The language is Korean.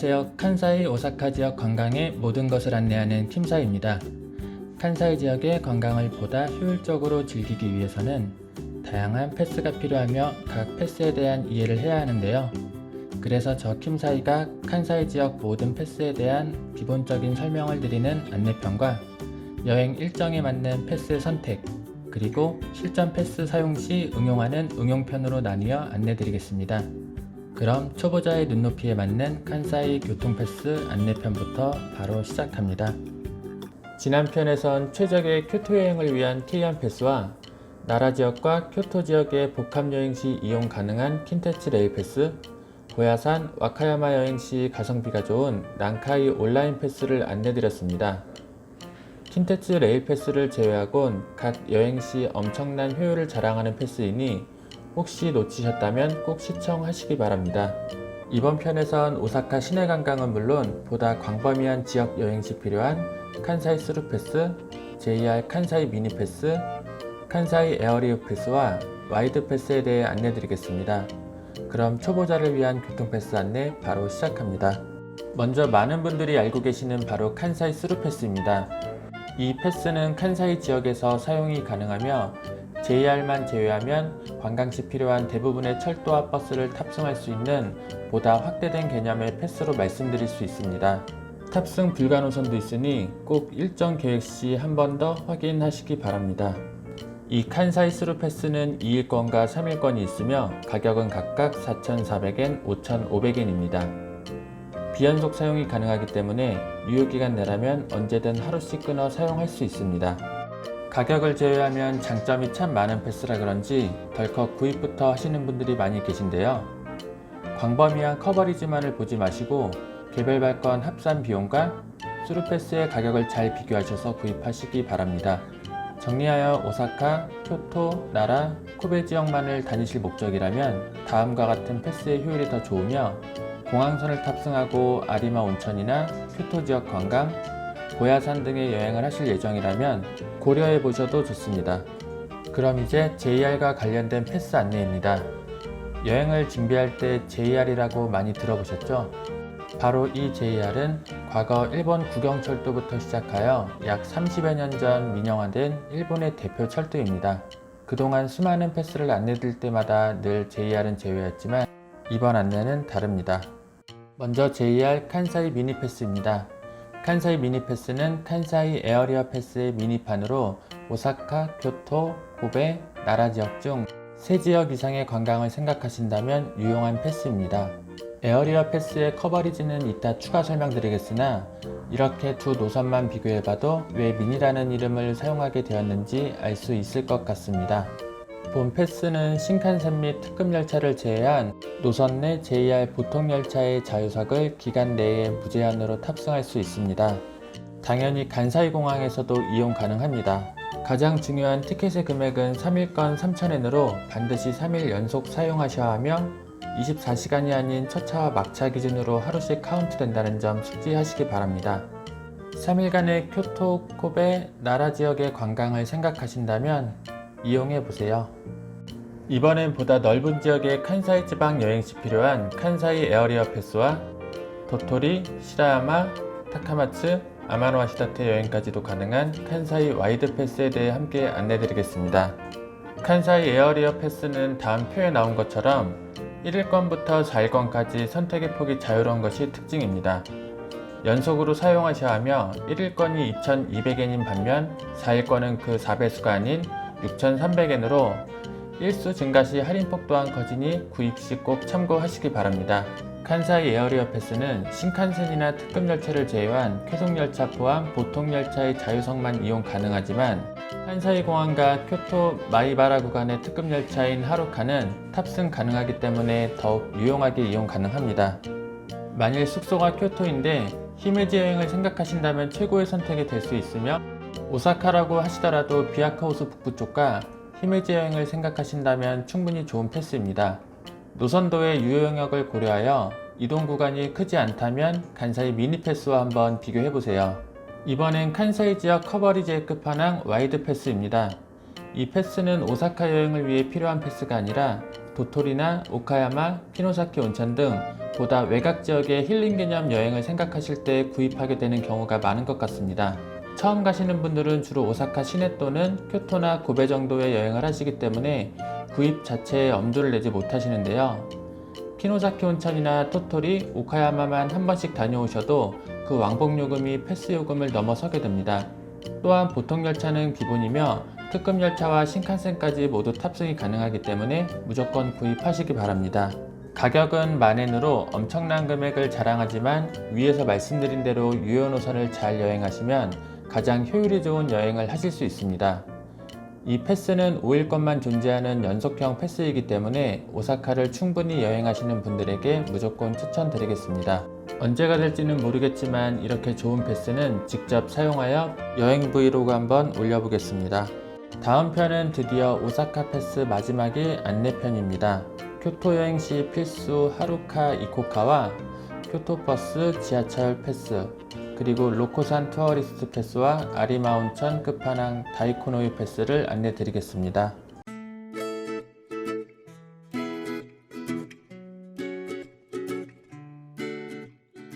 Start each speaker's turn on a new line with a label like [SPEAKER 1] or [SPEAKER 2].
[SPEAKER 1] 안녕하세요. 칸사이 오사카 지역 관광의 모든 것을 안내하는 팀사입니다. 칸사이 지역의 관광을 보다 효율적으로 즐기기 위해서는 다양한 패스가 필요하며 각 패스에 대한 이해를 해야 하는데요. 그래서 저 킴사이가 칸사이 지역 모든 패스에 대한 기본적인 설명을 드리는 안내편과 여행 일정에 맞는 패스 선택, 그리고 실전 패스 사용 시 응용하는 응용편으로 나뉘어 안내드리겠습니다. 그럼 초보자의 눈높이에 맞는 칸사이 교통패스 안내편부터 바로 시작합니다. 지난 편에선 최적의 쿄토 여행을 위한 K1 패스와 나라 지역과 쿄토 지역의 복합 여행 시 이용 가능한 킨테츠 레일 패스, 고야산 와카야마 여행 시 가성비가 좋은 랑카이 온라인 패스를 안내드렸습니다. 킨테츠 레일 패스를 제외하곤 각 여행 시 엄청난 효율을 자랑하는 패스이니 혹시 놓치셨다면 꼭 시청하시기 바랍니다. 이번 편에선 오사카 시내 관광은 물론 보다 광범위한 지역 여행 시 필요한 칸사이 스루 패스, JR 칸사이 미니 패스, 칸사이 에어리어 패스와 와이드 패스에 대해 안내드리겠습니다. 그럼 초보자를 위한 교통 패스 안내 바로 시작합니다. 먼저 많은 분들이 알고 계시는 바로 칸사이 스루 패스입니다. 이 패스는 칸사이 지역에서 사용이 가능하며 JR만 제외하면 관광 시 필요한 대부분의 철도와 버스를 탑승할 수 있는 보다 확대된 개념의 패스로 말씀드릴 수 있습니다. 탑승 불가 노선도 있으니 꼭 일정 계획 시 한 번 더 확인하시기 바랍니다. 이 칸사이 스루 패스는 2일권과 3일권이 있으며 가격은 각각 4,400엔, 5,500엔입니다. 비연속 사용이 가능하기 때문에 유효기간 내라면 언제든 하루씩 끊어 사용할 수 있습니다. 가격을 제외하면 장점이 참 많은 패스라 그런지 덜컥 구입부터 하시는 분들이 많이 계신데요. 광범위한 커버리지만을 보지 마시고 개별 발권 합산 비용과 수루 패스의 가격을 잘 비교하셔서 구입하시기 바랍니다. 정리하여 오사카, 교토, 나라, 코베 지역만을 다니실 목적이라면 다음과 같은 패스의 효율이 더 좋으며 공항선을 탑승하고 아리마 온천이나 교토 지역 관광, 고야산 등의 여행을 하실 예정이라면 고려해 보셔도 좋습니다. 그럼 이제 JR과 관련된 패스 안내입니다. 여행을 준비할 때 JR이라고 많이 들어보셨죠? 바로 이 JR은 과거 일본 국영철도부터 시작하여 약 30여 년 전 민영화된 일본의 대표 철도입니다. 그동안 수많은 패스를 안내드릴 때마다 늘 JR은 제외였지만 이번 안내는 다릅니다. 먼저 JR 칸사이 미니 패스입니다. 칸사이 미니 패스는 칸사이 에어리어 패스의 미니판으로 오사카, 교토, 고베, 나라 지역 중세 지역 이상의 관광을 생각하신다면 유용한 패스입니다. 에어리어 패스의 커버리지는 이따 추가 설명드리겠으나 이렇게 두 노선만 비교해봐도 왜 미니라는 이름을 사용하게 되었는지 알 수 있을 것 같습니다. 본 패스는 신칸센 및 특급 열차를 제외한 노선 내 JR 보통 열차의 자유석을 기간 내에 무제한으로 탑승할 수 있습니다. 당연히 간사이 공항에서도 이용 가능합니다. 가장 중요한 티켓의 금액은 3일권 3,000엔으로 반드시 3일 연속 사용하셔야 하며 24시간이 아닌 첫차와 막차 기준으로 하루씩 카운트 된다는 점 숙지하시기 바랍니다. 3일간의 교토, 코베, 나라 지역의 관광을 생각하신다면 이용해 보세요. 이번엔 보다 넓은 지역의 칸사이 지방 여행 시 필요한 칸사이 에어리어 패스와 도토리, 시라야마, 타카마츠, 아마노아시다테 여행까지도 가능한 칸사이 와이드 패스에 대해 함께 안내드리겠습니다. 칸사이 에어리어 패스는 다음 표에 나온 것처럼 1일권부터 4일권까지 선택의 폭이 자유로운 것이 특징입니다. 연속으로 사용하셔야 하며 1일권이 2,200엔인 반면 4일권은 그 4배수가 아닌 6,300엔으로 일수 증가 시 할인폭 또한 커지니 구입 시 꼭 참고하시기 바랍니다. 칸사이 에어리어 패스는 신칸센이나 특급 열차를 제외한 쾌속 열차 포함 보통 열차의 자유석만 이용 가능하지만 칸사이 공항과 쿄토 마이바라 구간의 특급 열차인 하루카는 탑승 가능하기 때문에 더욱 유용하게 이용 가능합니다. 만일 숙소가 쿄토인데 히메지 여행을 생각하신다면 최고의 선택이 될 수 있으며 오사카라고 하시더라도 비아카호수 북부 쪽과 히메지 여행을 생각하신다면 충분히 좋은 패스입니다. 노선도의 유효 영역을 고려하여 이동 구간이 크지 않다면 간사이 미니 패스와 한번 비교해 보세요. 이번엔 칸사이 지역 커버리지의 끝판왕 와이드 패스입니다. 이 패스는 오사카 여행을 위해 필요한 패스가 아니라 도토리나 오카야마, 키노사키 온천 등 보다 외곽 지역의 힐링 개념 여행을 생각하실 때 구입하게 되는 경우가 많은 것 같습니다. 처음 가시는 분들은 주로 오사카 시내 또는 교토나 고베 정도의 여행을 하시기 때문에 구입 자체에 엄두를 내지 못하시는데요. 키노자키 온천이나 토토리, 오카야마만 한 번씩 다녀오셔도 그 왕복 요금이 패스 요금을 넘어서게 됩니다. 또한 보통 열차는 기본이며 특급 열차와 신칸센까지 모두 탑승이 가능하기 때문에 무조건 구입하시기 바랍니다. 가격은 만엔으로 엄청난 금액을 자랑하지만 위에서 말씀드린 대로 유효 노선을 잘 여행하시면 가장 효율이 좋은 여행을 하실 수 있습니다. 이 패스는 5일권만 존재하는 연속형 패스이기 때문에 오사카를 충분히 여행하시는 분들에게 무조건 추천드리겠습니다. 언제가 될지는 모르겠지만 이렇게 좋은 패스는 직접 사용하여 여행 브이로그 한번 올려보겠습니다. 다음 편은 드디어 오사카 패스 마지막일 안내편입니다. 교토 여행 시 필수 하루카 이코카와 교토버스 지하철 패스 그리고 로코산 투어리스트 패스와 아리마 온천 끝판왕 다이코노이 패스를 안내 드리겠습니다.